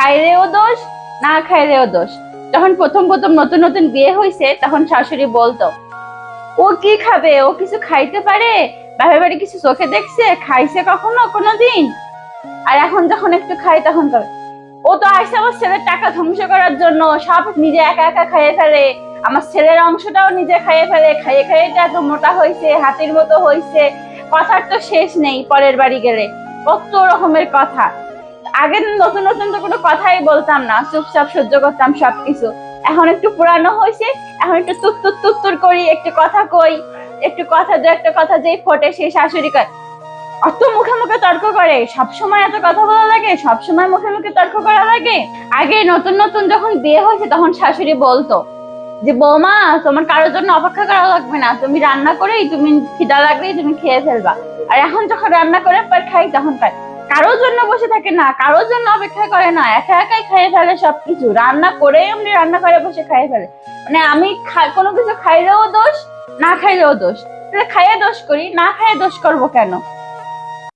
খাইলেও দোষ, না খাইলেও দোষ। যখন প্রথম প্রথম নতুন নতুন বিয়ে হয়েছে তখন শাশুড়ি বলতো, ও কি খাবে? ও কিছু খাইতে পারে? বাপের বাড়ি কিছু চোখে দেখছে? খাইছে কখনো? কোনোদিন? আর এখন যখন একটু খাই তখন কবে ও তো আসছে আমার ছেলের টাকা ধ্বংস করার জন্য, সব নিজে একা একা খাইয়ে ফেলে। আমার ছেলের অংশটাও নিজে খাইয়ে ফেলে। খাইয়ে খাইয়ে তো এত মোটা হয়েছে হাতির মতো হয়েছে কথার তো শেষ নেই, পরের বাড়ি গেলে। কত রকমের কথা। আগে নতুন নতুন তো কোনো কথাই বলতাম না, চুপচাপ সহ্য করতাম সবকিছু। এখন একটু পুরানো হয়েছে, এখন একটু তুত্তুর তুত্তুর করি, একটু কথা কই, একটু কথা দু একটা কথা যেই ফোটে সেই শাশুড়ি কয়। অত মুখে মুখে তর্ক করে সব সময় এত কথা বলা লাগে সব সময় মুখে মুখে তর্ক করা লাগে। আগে নতুন নতুন যখন বিয়ে হয়েছে তখন শাশুড়ি বলতো যে, বৌমা, তোমার কারোর জন্য অপেক্ষা করা লাগবে না, তুমি রান্না করেই, তুমি খিদা লাগলেই তুমি খেয়ে ফেলবা। আর এখন যখন রান্না করে পর খাই, তখন খাই। কারোর জন্য বসে থাকে না, কারোর জন্য অপেক্ষা করে না, একা একাই খাইয়ে ফেলে সবকিছু। রান্না করে এমনি রান্না করে বসে খাইয়ে ফেলে। মানে আমি কোনো কিছু খাইলেও দোষ, না খাইলেও দোষ। তাহলে খাইয়ে দোষ করি, না খাইয়ে দোষ করব কেন?